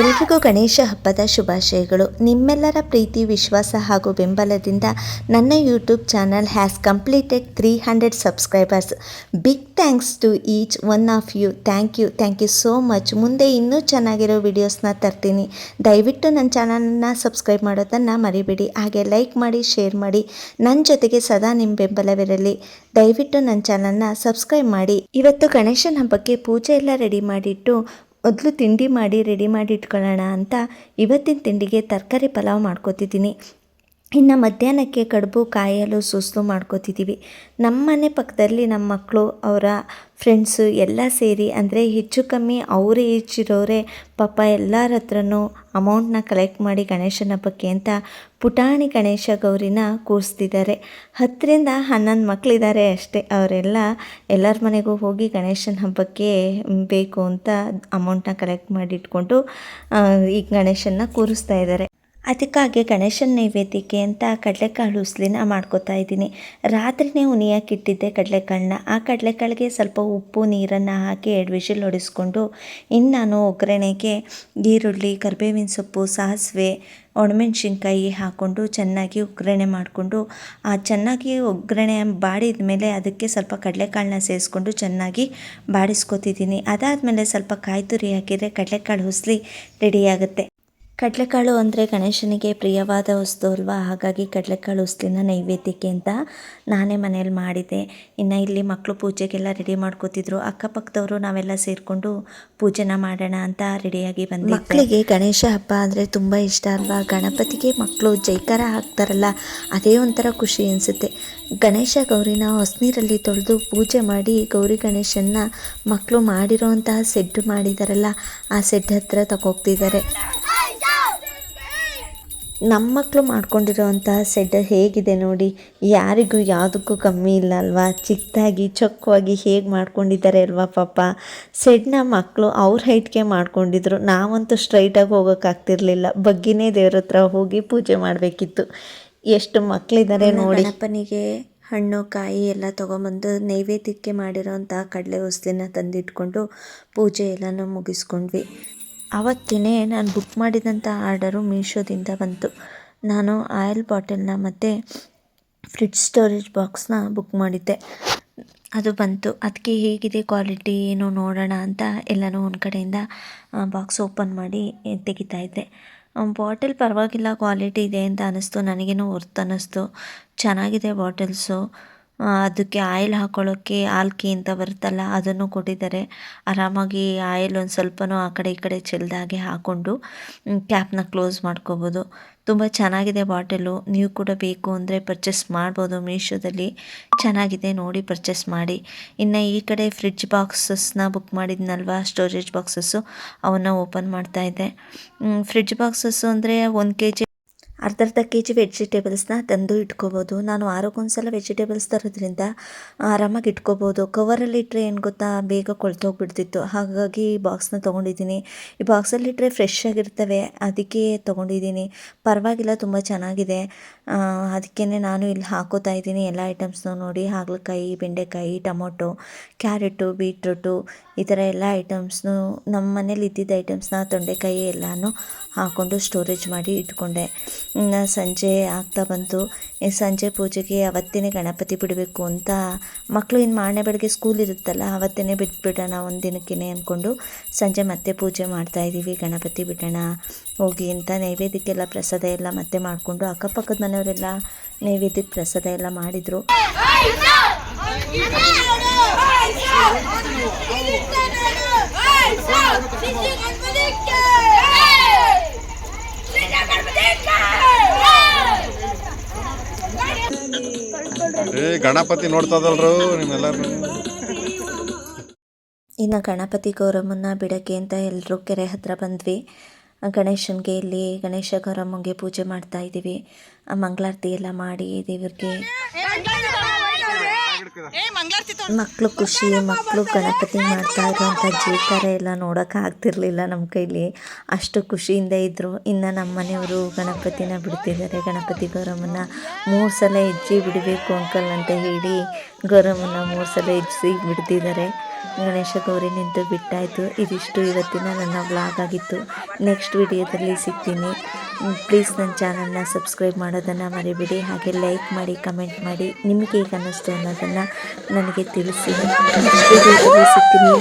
ಎಲ್ರಿಗೂ ಗಣೇಶ ಹಬ್ಬದ ಶುಭಾಶಯಗಳು. ನಿಮ್ಮೆಲ್ಲರ ಪ್ರೀತಿ, ವಿಶ್ವಾಸ ಹಾಗೂ ಬೆಂಬಲದಿಂದ ನನ್ನ YouTube channel has completed three hundred subscribers big thanks to each one of you thank you thank you so much ಮುಂದೆ ಇನ್ನೂ ಚೆನ್ನಾಗಿರೋ ವಿಡಿಯೋಸ್ನ ತರ್ತೀನಿ. ದಯವಿಟ್ಟು ನನ್ನ ಚಾನಲನ್ನು ಸಬ್ಸ್ಕ್ರೈಬ್ ಮಾಡೋದನ್ನು ಮರಿಬೇಡಿ. ಹಾಗೆ ಲೈಕ್ ಮಾಡಿ ಶೇರ್ ಮಾಡಿ. ನನ್ನ ಜೊತೆಗೆ ಸದಾ ನಿಮ್ಮ ಬೆಂಬಲವಿರಲಿ. ದಯವಿಟ್ಟು ನನ್ನ ಚಾನಲ್ನ ಸಬ್ಸ್ಕ್ರೈಬ್ ಮಾಡಿ. ಇವತ್ತು ಗಣೇಶನ ಹಬ್ಬಕ್ಕೆ ಪೂಜೆ ಎಲ್ಲ ರೆಡಿ ಮಾಡಿಟ್ಟು ಮೊದಲು ತಿಂಡಿ ಮಾಡಿ ರೆಡಿ ಮಾಡಿ ಇಟ್ಕೊಳ್ಳೋಣ ಅಂತ ಇವತ್ತಿನ ತಿಂಡಿಗೆ ತರಕಾರಿ ಪಲಾವ್ ಮಾಡ್ಕೊತಿದ್ದೀನಿ. ಇನ್ನು ಮಧ್ಯಾಹ್ನಕ್ಕೆ ಕಡುಬು ಕಾಯಲು ಸುಸ್ತು ಮಾಡ್ಕೋತಿದ್ದೀವಿ ನಮ್ಮ ಮನೆ ಪಕ್ಕದಲ್ಲಿ ನಮ್ಮ ಮಕ್ಕಳು ಅವರ ಫ್ರೆಂಡ್ಸು ಎಲ್ಲ ಸೇರಿ, ಅಂದರೆ ಹೆಚ್ಚು ಕಮ್ಮಿ ಅವರೇ ಇರೋರೆ ಪಾಪ ಎಲ್ಲರ ಹತ್ರನೂ ಅಮೌಂಟ್ನ ಕಲೆಕ್ಟ್ ಮಾಡಿ ಗಣೇಶನ ಹಬ್ಬಕ್ಕೆ ಅಂತ ಪುಟಾಣಿ ಗಣೇಶ ಗೌರಿನ ಕೂರಿಸ್ತಿದ್ದಾರೆ ಹತ್ತರಿಂದ ಹನ್ನೊಂದು ಮಕ್ಕಳಿದ್ದಾರೆ ಅಷ್ಟೇ. ಅವರೆಲ್ಲ ಎಲ್ಲರ ಮನೆಗೂ ಹೋಗಿ ಗಣೇಶನ ಹಬ್ಬಕ್ಕೆ ಬೇಕು ಅಂತ ಅಮೌಂಟ್ನ ಕಲೆಕ್ಟ್ ಮಾಡಿ ಇಟ್ಕೊಂಡು ಈ ಗಣೇಶನ ಕೂರಿಸ್ತಾ ಇದ್ದಾರೆ ಅದಕ್ಕಾಗಿ ಗಣೇಶನ ನೈವೇದ್ಯಕ್ಕೆ ಅಂತ ಕಡಲೆಕಾಳು ಉಸ್ಲಿನ ಮಾಡ್ಕೋತಾ ಇದ್ದೀನಿ. ರಾತ್ರಿನೇ ಉನಿಯಾಕಿಟ್ಟಿದ್ದೆ ಕಡಲೆಕಾಳನ್ನ. ಆ ಕಡಲೆಕಾಳಿಗೆ ಸ್ವಲ್ಪ ಉಪ್ಪು, ನೀರನ್ನು ಹಾಕಿ ಎರಡು ವಿಷಲ್ ಹೊಡೆಸ್ಕೊಂಡು, ಇನ್ನು ನಾನು ಒಗ್ಗರಣೆಗೆ ಈರುಳ್ಳಿ, ಕರಿಬೇವಿನ ಸೊಪ್ಪು, ಸಾಸಿವೆ, ಒಣಮೆಣ್ಸಿನ್ಕಾಯಿ ಹಾಕ್ಕೊಂಡು ಚೆನ್ನಾಗಿ ಒಗ್ಗರಣೆ ಮಾಡಿಕೊಂಡು, ಆ ಚೆನ್ನಾಗಿ ಒಗ್ಗರಣೆ ಬಾಡಿದ ಮೇಲೆ ಅದಕ್ಕೆ ಸ್ವಲ್ಪ ಕಡಲೆಕಾಳನ್ನ ಸೇರಿಸ್ಕೊಂಡು ಚೆನ್ನಾಗಿ ಬಾಡಿಸ್ಕೊತಿದ್ದೀನಿ. ಅದಾದಮೇಲೆ ಸ್ವಲ್ಪ ಕಾಯಿ ತುರಿ ಹಾಕಿದರೆ ಕಡಲೆಕಾಳು ಹುಸ್ಲಿ ರೆಡಿಯಾಗುತ್ತೆ ಕಡಲೆಕಾಳು ಅಂದರೆ ಗಣೇಶನಿಗೆ ಪ್ರಿಯವಾದ ವಸ್ತು ಅಲ್ವಾ? ಹಾಗಾಗಿ ಕಡಲೆಕಾಳು ಉಸ್ಲಿನ ನೈವೇದ್ಯಕ್ಕೆ ಅಂತ ನಾನೇ ಮನೇಲಿ ಮಾಡಿದೆ ಇನ್ನು ಇಲ್ಲಿ ಮಕ್ಕಳು ಪೂಜೆಗೆಲ್ಲ ರೆಡಿ ಮಾಡ್ಕೋತಿದ್ರು. ಅಕ್ಕಪಕ್ಕದವರು ನಾವೆಲ್ಲ ಸೇರಿಕೊಂಡು ಪೂಜೆನ ಮಾಡೋಣ ಅಂತ ರೆಡಿಯಾಗಿ ಬಂದು ಮಕ್ಕಳಿಗೆ ಗಣೇಶ ಹಬ್ಬ ಅಂದರೆ ತುಂಬ ಇಷ್ಟ ಅಲ್ವಾ? ಗಣಪತಿಗೆ ಮಕ್ಕಳು ಜೈಕಾರ ಹಾಕ್ತಾರಲ್ಲ, ಅದೇ ಒಂಥರ ಖುಷಿ ಅನಿಸುತ್ತೆ. ಗಣೇಶ ಗೌರಿನ ಹೊಸನೀರಲ್ಲಿ ತೊಳೆದು ಪೂಜೆ ಮಾಡಿ ಗೌರಿ ಗಣೇಶನ್ನ ಮಕ್ಕಳು ಮಾಡಿರೋಂತಹ ಸೆಡ್ ಮಾಡಿದಾರಲ್ಲ, ಆ ಸೆಡ್ ಹತ್ರ ತಗೋಗ್ತಿದ್ದಾರೆ. ನಮ್ಮ ಮಕ್ಕಳು ಮಾಡ್ಕೊಂಡಿರೋವಂತಹ ಸೆಡ್ ಹೇಗಿದೆ ನೋಡಿ. ಯಾರಿಗೂ ಯಾವುದಕ್ಕೂ ಕಮ್ಮಿ ಇಲ್ಲ ಅಲ್ವಾ? ಚಿಕ್ಕದಾಗಿ ಚೊಕ್ಕವಾಗಿ ಹೇಗೆ ಮಾಡ್ಕೊಂಡಿದ್ದಾರೆ ಅಲ್ವಾ ಪಾಪ? ಸೆಡ್ನ ಮಕ್ಕಳು ಅವ್ರ ಹೈಟ್ಗೆ ಮಾಡ್ಕೊಂಡಿದ್ರು. ನಾವಂತೂ ಸ್ಟ್ರೈಟಾಗಿ ಹೋಗೋಕ್ಕಾಗ್ತಿರ್ಲಿಲ್ಲ ಬಗ್ಗಿನೇ ದೇವ್ರ ಹತ್ರ ಹೋಗಿ ಪೂಜೆ ಮಾಡಬೇಕಿತ್ತು. ಎಷ್ಟು ಮಕ್ಕಳಿದ್ದಾರೆ ನೋಡಿ. ಅಪ್ಪನಿಗೆ ಹಣ್ಣು ಕಾಯಿ ಎಲ್ಲ ತೊಗೊಂಬಂದು ನೈವೇದ್ಯಕ್ಕೆ ಮಾಡಿರೋವಂಥ ಕಡಲೆ ಉಸ್ಲಿನ ತಂದಿಟ್ಕೊಂಡು ಪೂಜೆ ಎಲ್ಲನೂ ಮುಗಿಸ್ಕೊಂಡ್ವಿ. ಆವತ್ತಿನೇ ನಾನು ಬುಕ್ ಮಾಡಿದಂಥ ಆರ್ಡರು ಮೀಶೋದಿಂದ ಬಂತು. ನಾನು ಆಯಿಲ್ ಬಾಟಲ್ನ ಮತ್ತು ಫ್ರಿಡ್ಜ್ ಸ್ಟೋರೇಜ್ ಬಾಕ್ಸ್ನ ಬುಕ್ ಮಾಡಿದ್ದೆ. ಅದು ಬಂತು. ಅದಕ್ಕೆ ಹೇಗಿದೆ ಕ್ವಾಲಿಟಿ ಏನು ನೋಡೋಣ ಅಂತ ಎಲ್ಲನೂ ಒಂದು ಕಡೆಯಿಂದ ಬಾಕ್ಸ್ ಓಪನ್ ಮಾಡಿ ತೆಗಿತಾ ಇದ್ದೆ. ಬಾಟಲ್ ಪರವಾಗಿಲ್ಲ ಕ್ವಾಲಿಟಿ ಇದೆ ಅಂತ ಅನ್ನಿಸ್ತು ನನಗೇನು ವರ್ತ್ ಅನ್ನಿಸ್ತು ಚೆನ್ನಾಗಿದೆ ಬಾಟಲ್ಸು ಅದಕ್ಕೆ ಆಯಿಲ್ ಹಾಕೊಳ್ಳೋಕ್ಕೆ ಆಲ್ಕಿ ಅಂತ ಬರುತ್ತಲ್ಲ, ಅದನ್ನು ಕೊಟ್ಟಿದ್ದಾರೆ. ಆರಾಮಾಗಿ ಆಯಿಲ್ ಒಂದು ಸ್ವಲ್ಪನೂ ಆ ಕಡೆ ಈ ಕಡೆ ಚೆಲ್ದಾಗೆ ಹಾಕ್ಕೊಂಡು ಕ್ಯಾಪ್ನ ಕ್ಲೋಸ್ ಮಾಡ್ಕೋಬೋದು. ತುಂಬ ಚೆನ್ನಾಗಿದೆ ಬಾಟಲು. ನೀವು ಕೂಡ ಬೇಕು ಅಂದರೆ ಪರ್ಚೇಸ್ ಮಾಡ್ಬೋದು ಮೀಶೋದಲ್ಲಿ. ಚೆನ್ನಾಗಿದೆ ನೋಡಿ ಪರ್ಚೇಸ್ ಮಾಡಿ. ಇನ್ನು ಈ ಕಡೆ ಫ್ರಿಡ್ಜ್ ಬಾಕ್ಸಸ್ನ ಬುಕ್ ಮಾಡಿದ್ನಲ್ವಾ, ಸ್ಟೋರೇಜ್ ಬಾಕ್ಸಸ್ಸು? ಅವನ್ನ ಓಪನ್ ಮಾಡ್ತಾ ಇದ್ದೆ. ಫ್ರಿಡ್ಜ್ ಬಾಕ್ಸಸ್ಸು ಅಂದರೆ ಒಂದು ಕೆ ಜಿ ಅರ್ಧ ಅರ್ಧ ಕೆ ಜಿ ವೆಜಿಟೇಬಲ್ಸ್ನ ತಂದು ಇಟ್ಕೋಬೋದು. ನಾನು ವಾರಕ್ಕೊಂದ್ಸಲ ವೆಜಿಟೇಬಲ್ಸ್ ತರೋದ್ರಿಂದ ಆರಾಮಾಗಿ ಇಟ್ಕೋಬೋದು. ಕವರಲ್ಲಿ ಇಟ್ಟರೆ ಏನು ಗೊತ್ತಾ, ಬೇಗ ಕೊಳ್ತೋಗ್ಬಿಡ್ತಿತ್ತು. ಹಾಗಾಗಿ ಈ ಬಾಕ್ಸ್ನ ತೊಗೊಂಡಿದ್ದೀನಿ. ಈ ಬಾಕ್ಸಲ್ಲಿ ಇಟ್ಟರೆ ಫ್ರೆಶ್ ಆಗಿರ್ತವೆ. ಅದಕ್ಕೆ ತೊಗೊಂಡಿದ್ದೀನಿ. ಪರವಾಗಿಲ್ಲ, ತುಂಬ ಚೆನ್ನಾಗಿದೆ. ಅದಕ್ಕೇ ನಾನು ಇಲ್ಲಿ ಹಾಕೋತಾ ಇದ್ದೀನಿ ಎಲ್ಲ ಐಟಮ್ಸ್ನು ನೋಡಿ. ಹಾಗಲಕಾಯಿ, ಬೆಂಡೆಕಾಯಿ, ಟೊಮೊಟೊ, ಕ್ಯಾರೆಟು, ಬೀಟ್ರೂಟು, ಈ ಥರ ಎಲ್ಲ ಐಟಮ್ಸ್ನು ನಮ್ಮ ಮನೇಲಿ ಇದ್ದಿದ್ದ ಐಟಮ್ಸ್ನ ತೊಂಡೆಕಾಯಿ ಎಲ್ಲನೂ ಹಾಕ್ಕೊಂಡು ಸ್ಟೋರೇಜ್ ಮಾಡಿ ಇಟ್ಕೊಂಡೆ. ಸಂಜೆ ಆಗ್ತಾ ಬಂತು. ಸಂಜೆ ಪೂಜೆಗೆ ಅವತ್ತೇ ಗಣಪತಿ ಬಿಡಬೇಕು ಅಂತ ಮಕ್ಕಳು ಇನ್ನು ಮಾರನೇ ಬೆಳಗ್ಗೆ ಸ್ಕೂಲ್ ಇರುತ್ತಲ್ಲ ಅವತ್ತೇ ಬಿಟ್ಬಿಡೋಣ ಒಂದು ದಿನಕ್ಕೇ ಅಂದ್ಕೊಂಡು ಸಂಜೆ ಮತ್ತೆ ಪೂಜೆ ಮಾಡ್ತಾ ಇದ್ದೀವಿ ಗಣಪತಿ ಬಿಡೋಣ, ಹೋಗಿ ಅಂತ ನೈವೇದ್ಯಕ್ಕೆಲ್ಲ ಪ್ರಸಾದ ಎಲ್ಲ ಮತ್ತೆ ಮಾಡಿಕೊಂಡು ಅಕ್ಕಪಕ್ಕದ ಮನೆಯವರೆಲ್ಲ ನೈವೇದ್ಯಕ್ಕೆ ಪ್ರಸಾದ ಎಲ್ಲ ಮಾಡಿದರು. ಗಣಪತಿ ನೋಡ್ತದಲ್ರು ನಿಮ್ಮೆಲ್ಲರೂ ಇನ್ನು ಗಣಪತಿ ಗೌರಮ್ಮನ ಬಿಡಕ್ಕೆ ಅಂತ ಎಲ್ಲರೂ ಕೆರೆ ಹತ್ರ ಬಂದ್ವಿ. ಗಣೇಶನಿಗೆ ಇಲ್ಲಿ ಗಣೇಶ ಗೌರಮ್ಮಗೆ ಪೂಜೆ ಮಾಡ್ತಾ ಇದ್ದೀವಿ. ಮಂಗಳಾರತಿ ಎಲ್ಲ ಮಾಡಿ ದೇವ್ರಿಗೆ. ಮಕ್ಕಳು ಖುಷಿ ಮಕ್ಕಳು ಗಣಪತಿ ಮಾಡ್ತಾ ಇರುವಂಥ ಜೀಕಾರ ಎಲ್ಲ ನೋಡೋಕೆ ಆಗ್ತಿರ್ಲಿಲ್ಲ ನಮ್ಮ ಕೈಲಿ. ಅಷ್ಟು ಖುಷಿಯಿಂದ ಇದ್ದರು ಇನ್ನು ನಮ್ಮ ಮನೆಯವರು ಗಣಪತಿನ ಬಿಡ್ತಿದ್ದಾರೆ. ಗಣಪತಿ ಗೌರಮ್ಮನ ಮೂರು ಸಲ ಹೆಜ್ಜೆ ಬಿಡಬೇಕು ಅಂಕಲ್ ಅಂತ ಹೇಳಿ ಗೌರಮ್ಮನ ಮೂರು ಸಲ ಹೆಜ್ಜಿ ಬಿಡ್ತಿದ್ದಾರೆ. ಗಣೇಶ ಗೌರಿ ನಿಂತು ಬಿಟ್ಟಾಯಿತು. ಇದಿಷ್ಟು ಇವತ್ತಿನ ನನ್ನ ವ್ಲಾಗ್ ಆಗಿತ್ತು. ನೆಕ್ಸ್ಟ್ ವಿಡಿಯೋದಲ್ಲಿ ಸಿಗ್ತೀನಿ. ಪ್ಲೀಸ್ ನನ್ನ ಚಾನಲ್ನ ಸಬ್ಸ್ಕ್ರೈಬ್ ಮಾಡೋದನ್ನು ಮರಿಬೇಡಿ. ಹಾಗೆ ಲೈಕ್ ಮಾಡಿ ಕಮೆಂಟ್ ಮಾಡಿ. ನಿಮಗೆ ಹೇಗೆ ಅನ್ನಿಸ್ತು ಅನ್ನೋದನ್ನು ನನಗೆ ತಿಳಿಸಿ. ನೆಕ್ಸ್ಟ್ ವಿಡಿಯೋದಲ್ಲಿ ಸಿಗ್ತೀನಿ.